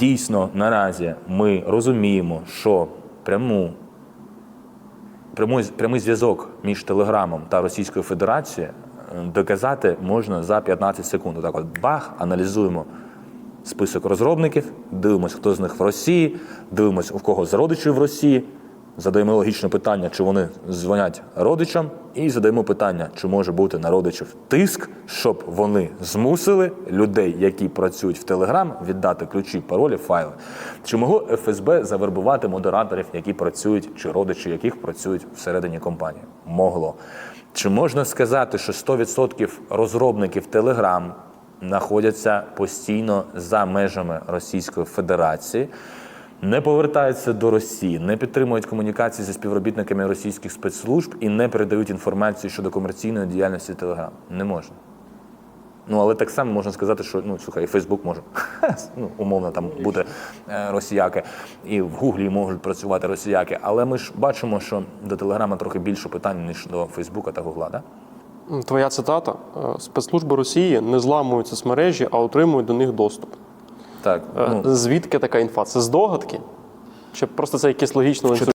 дійсно наразі ми розуміємо, що пряму, прямий, прямий зв'язок між Телеграмом та Російською Федерацією е, доказати можна за 15 секунд. Отак от бах, аналізуємо список розробників, дивимося, хто з них в Росії, дивимося, у кого з родичів в Росії, задаємо логічне питання, чи вони дзвонять родичам, і задаємо питання, чи може бути на родичів тиск, щоб вони змусили людей, які працюють в Телеграм, віддати ключі, паролі, файли. Чи могло ФСБ завербувати модераторів, які працюють, чи родичі яких працюють всередині компанії? Могло. Чи можна сказати, що 100% розробників Telegram знаходяться постійно за межами Російської Федерації, не повертаються до Росії, не підтримують комунікації зі співробітниками російських спецслужб і не передають інформацію щодо комерційної діяльності Telegram? Не можна. Ну, але так само можна сказати, що ну слухай, і Фейсбук може ну, умовно там бути е, росіяки, і в Гуглі можуть працювати росіяки. Але ми ж бачимо, що до Телеграма трохи більше питань, ніж до Фейсбука та Гугла, да? Твоя цитата: Е, спецслужби Росії не зламують соцмережі, а отримують до них доступ. Так, Е, ну, Звідки така інфа? Це здогадки? Чи просто це якесь логічне ланцюжок?